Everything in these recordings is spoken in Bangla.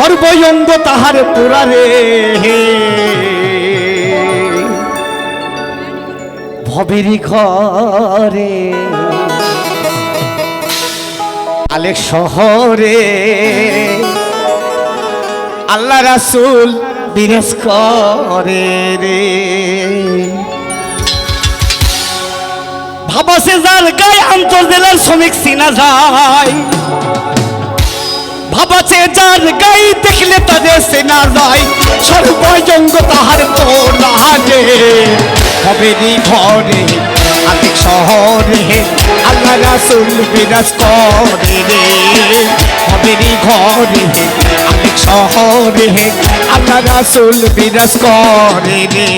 সর্বয়ঙ্গ তাহার পুরারে ভবেরি ঘরে। আলেক শহরে। আল্লাহ রাসুল বিরাজ করে রে। ভাবাসে যার গায়ে আন্তর্জেলার শ্রমিক চিনা যায়। ভাবাছে যার গাই দেখলে তাদের সেনা যায় সর্বজঙ্গ তাহার তো তোলারে হবেরি ঘরে আতিক শহরে, আল্লাহ রাসুল বিরাজ করে রে। হবেরি ঘরে আতিক শহরে, আল্লাহ রাসুল বিরাজ করে রে।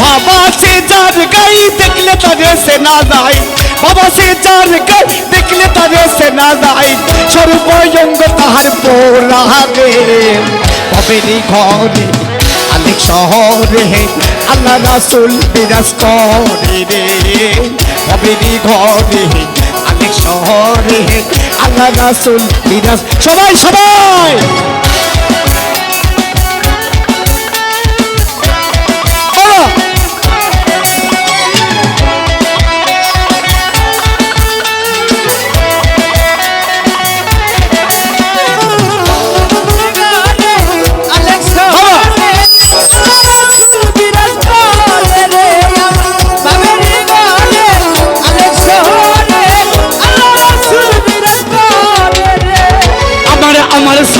বাবা সে যার গাই দেখলে তাদের সেনা যায় বাবা সে যার গাই দেখলে তাদের সেনা যায় সর্বয়ঙ্গ তাহার পোলারে ভবেরি ঘরে, আলেক শহরে, আল্লাহ রাসুল বিরাজ করে রে ভবেরি ঘরে, আলেক শহরে, আল্লাহ রাসুল বিরাজ সবাই সবাই!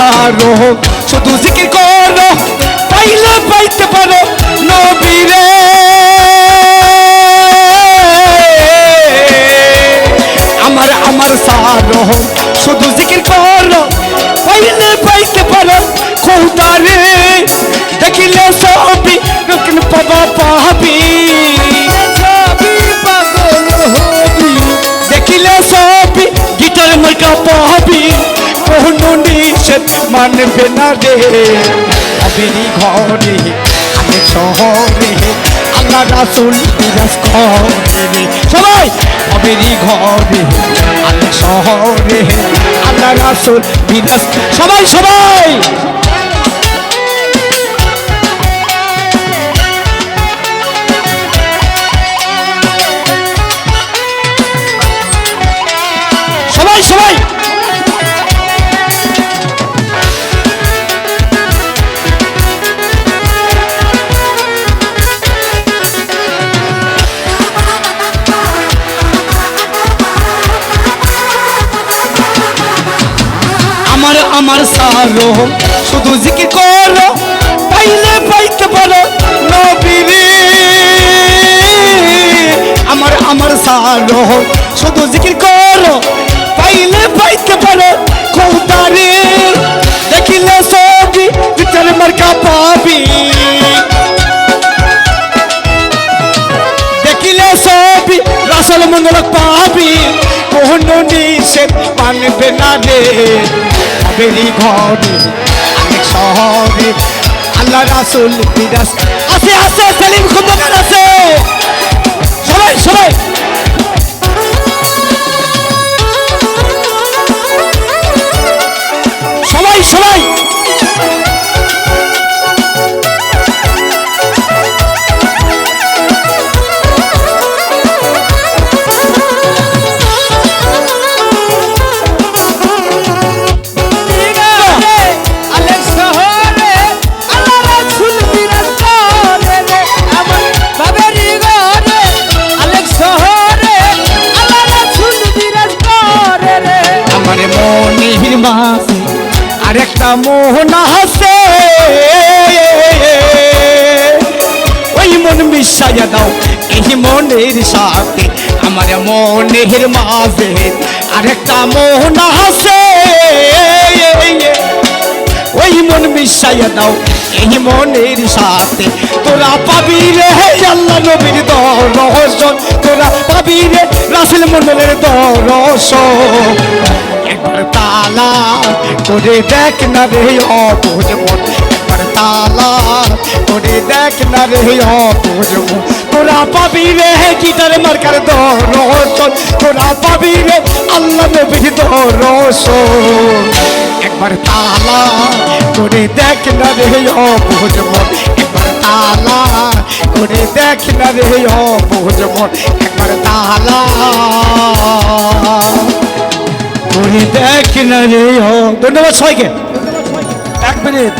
সারো শুধু জিকির করো, পাইলে পাইতে পারো নবীরে। আমার আমার সারো শুধু জিকির করো, পাইলে পাইতে পারো খোদারে দেখিলে সবই রকম পাবা পাবি। মানবে না রে আবিরি ঘরে, আমি শহরে আল্লাহ রাসুল বিরাজ করে সবাই আবিরি ঘরে, আমি শহরে আল্লাহ রাসুল বিরাজ সবাই সবাই! আমার সারো। শুধু জিকির করো পাইলে পাইতে পারো নবীরে। আমার আমার সারো। শুধু জিকির করো পাইলে পাইতে পারো কৌতারে দেখিলে সবই বিচার মার্কা পাবি। দেখিলে সবই, রাসল মঙ্গল পাবি। কোন নিষেধ মানবে না রে। বেরি ঘরে অনেক শহরে আল্লাহ রাসুল আছে আছে সেলিম খন্দকার আছে মিশাইয়া দাও এই মনের সাথে। আমার মনের মাঝে আরেকটা মোহন হাসে ওই মন মিশাইয়া দাও, এই মনের সাথে। তোরা পাবি রে আল্লাহ নবীর দর্শন। তোরা পাবি রে রাসেল মন্ডলের দর্শন। একবার তালা করে দেখ না রে অবুঝ মন। একবার তালা দেখ না রে মন তোরা পাবি রে গিটার মার্কার দর্শন তোরা পাবি রে আল্লাহ নবীর দর্শন একবার তালা করে দেখ না রে মন একবার তালা করে দেখ না রে মন একবার তালা করে দেখ না রে ধন্যবাদ সবাইকে এক মিনিট